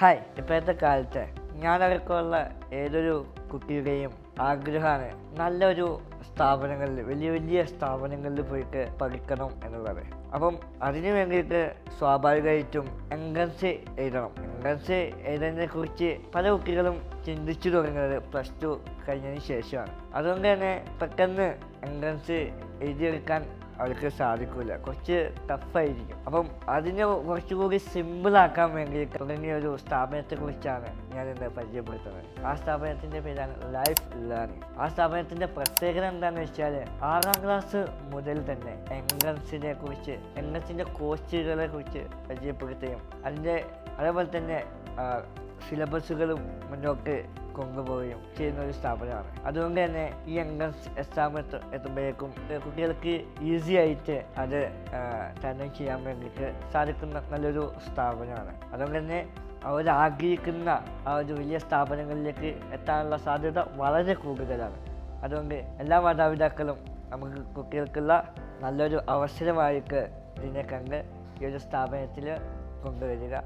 Hi ഇപ്പോഴത്തെ കാലത്ത് ഞാനടക്കമുള്ള ഏതൊരു കുട്ടിയുടെയും ആഗ്രഹമാണ് നല്ലൊരു സ്ഥാപനങ്ങളിൽ വലിയ വലിയ സ്ഥാപനങ്ങളിൽ പോയിട്ട് പഠിക്കണം എന്നുള്ളത്. അപ്പം അതിനു വേണ്ടിയിട്ട് സ്വാഭാവികമായിട്ടും എൻട്രൻസ് എഴുതണം. എൻട്രൻസ് എഴുതുന്നതിനെ കുറിച്ച് പല കുട്ടികളും ചിന്തിച്ചു തുടങ്ങുന്നത് പ്ലസ് ടു കഴിഞ്ഞതിന് ശേഷമാണ്. അതുകൊണ്ട് തന്നെ പെട്ടെന്ന് എൻട്രൻസ് എഴുതിയെടുക്കാൻ അവർക്ക് സാധിക്കില്ല കുറച്ച് ടഫായിരിക്കും അപ്പം അതിനെ കുറച്ചുകൂടി സിമ്പിളാക്കാൻ വേണ്ടി തുടങ്ങിയ ഒരു സ്ഥാപനത്തെ കുറിച്ചാണ് ഞാൻ ഇന്ന് പരിചയപ്പെടുത്തുന്നത്. ആ സ്ഥാപനത്തിന്റെ പേരാണ് ലൈഫ് ലേണിംഗ് ആ സ്ഥാപനത്തിന്റെ പ്രത്യേകത എന്താണെന്ന് വെച്ചാൽ ആറാം ക്ലാസ് മുതൽ തന്നെ എൻട്രൻസിനെ കുറിച്ച് എൻട്രൻസിന്റെ കോച്ചുകളെ കുറിച്ച് പരിചയപ്പെടുത്തുകയും അതിന്റെ അതേപോലെ തന്നെ സിലബസുകളും മുന്നോട്ട് കൊണ്ടുപോവുകയും ചെയ്യുന്ന ഒരു സ്ഥാപനമാണ്. അതുകൊണ്ട് തന്നെ ഈ എൻട്രൻസ് എക്സാം എത്തു എത്തുമ്പോഴേക്കും കുട്ടികൾക്ക് ഈസി ആയിട്ട് അത് തന്നെ ചെയ്യാൻ വേണ്ടിയിട്ട് സാധിക്കുന്ന നല്ലൊരു സ്ഥാപനമാണ്. അതുകൊണ്ട് തന്നെ അവർ ആഗ്രഹിക്കുന്ന ആ ഒരു വലിയ സ്ഥാപനങ്ങളിലേക്ക് എത്താനുള്ള സാധ്യത വളരെ കൂടുതലാണ്. അതുകൊണ്ട് എല്ലാ മാതാപിതാക്കളും നമുക്ക് കുട്ടികൾക്കുള്ള നല്ലൊരു അവസരമായിട്ട് ഇതിനെ കണ്ട് ഈ ഒരു സ്ഥാപനത്തിൽ കൊണ്ടുവരിക.